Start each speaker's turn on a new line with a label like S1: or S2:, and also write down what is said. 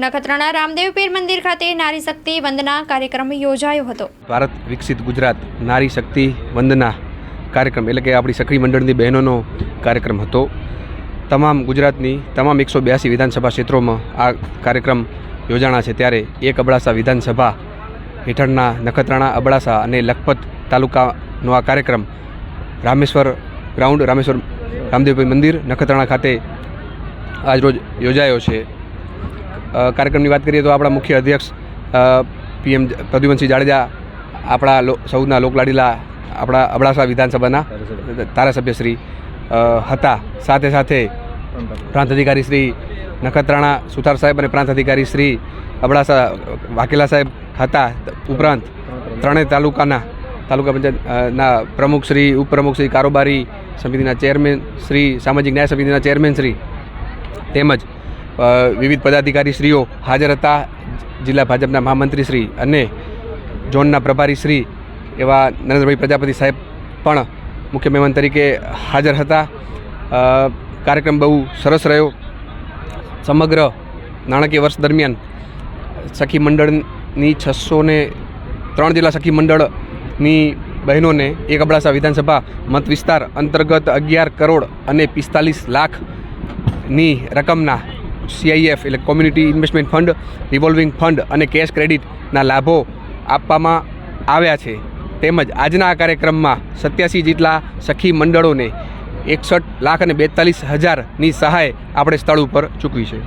S1: નખત્રાણા રામદેવ પીર મંદિર ખાતે નારી શક્તિ વંદના કાર્યક્રમ યોજાયો હતો.
S2: ભારત વિકસિત ગુજરાત, નારી શક્તિ વંદના કાર્યક્રમ એટલે કે આપણી સખી મંડળની બહેનોનો કાર્યક્રમ હતો. તમામ ગુજરાતની તમામ એકસો બ્યાસી વિધાનસભા ક્ષેત્રોમાં આ કાર્યક્રમ યોજાણા છે ત્યારે એક અબડાસા વિધાનસભા હેઠળના નખત્રાણા, અબડાસા અને લખપત તાલુકાનો આ કાર્યક્રમ રામેશ્વર ગ્રાઉન્ડ, રામેશ્વર રામદેવભાઈ મંદિર, નખત્રાણા ખાતે આજરોજ યોજાયો છે. કાર્યક્રમની વાત કરીએ તો આપણા મુખ્ય અધ્યક્ષ પીએમ પ્રદ્યુમનસિંહ જાડેજા, આપણા સૌના લોકલાડીલા, આપણા અબડાસા વિધાનસભાના ધારાસભ્યશ્રી શ્રી હતા. સાથે સાથે પ્રાંત અધિકારી શ્રી નખત્રાણા સુથાર સાહેબ અને પ્રાંત અધિકારી શ્રી અબડાસા વાકેલા સાહેબ હતા. ઉપરાંત ત્રણેય તાલુકાના, તાલુકા પંચાયતના પ્રમુખ શ્રી, ઉપપ્રમુખ શ્રી કારોબારી સમિતિના ચેરમેન શ્રી, સામાજિક ન્યાય સમિતિના ચેરમેન શ્રી તેમજ વિવિધ પદાધિકારી શ્રીઓ હાજર હતા, જિલ્લા ભાજપના મહામંત્રી શ્રી અને ઝોનના પ્રભારી શ્રી એવા નરેન્દ્રભાઈ પ્રજાપતિ સાહેબ પણ મુખ્ય મહેમાન તરીકે હાજર હતા. કાર્યક્રમ બહુ સરસ રહ્યો. સમગ્ર નાણાકીય વર્ષ દરમિયાન સખી મંડળની છસો ને ત્રણ જેટલા સખી મંડળની બહેનોને એક અબડાસા વિધાનસભા મત વિસ્તાર અંતર્ગત અગિયાર કરોડ અને પિસ્તાલીસ લાખની રકમના સીઆઈએફ એટલે community investment fund revolving fund અને કેશ ક્રેડિટના લાભો આપવામાં આવ્યા છે. તેમજ આજના આ કાર્યક્રમમાં સત્યાસી જેટલા સખી મંડળોને એકસઠ લાખ અને બેતાલીસ હજારની સહાય આપણે સ્થળ ઉપર ચૂકવી છે.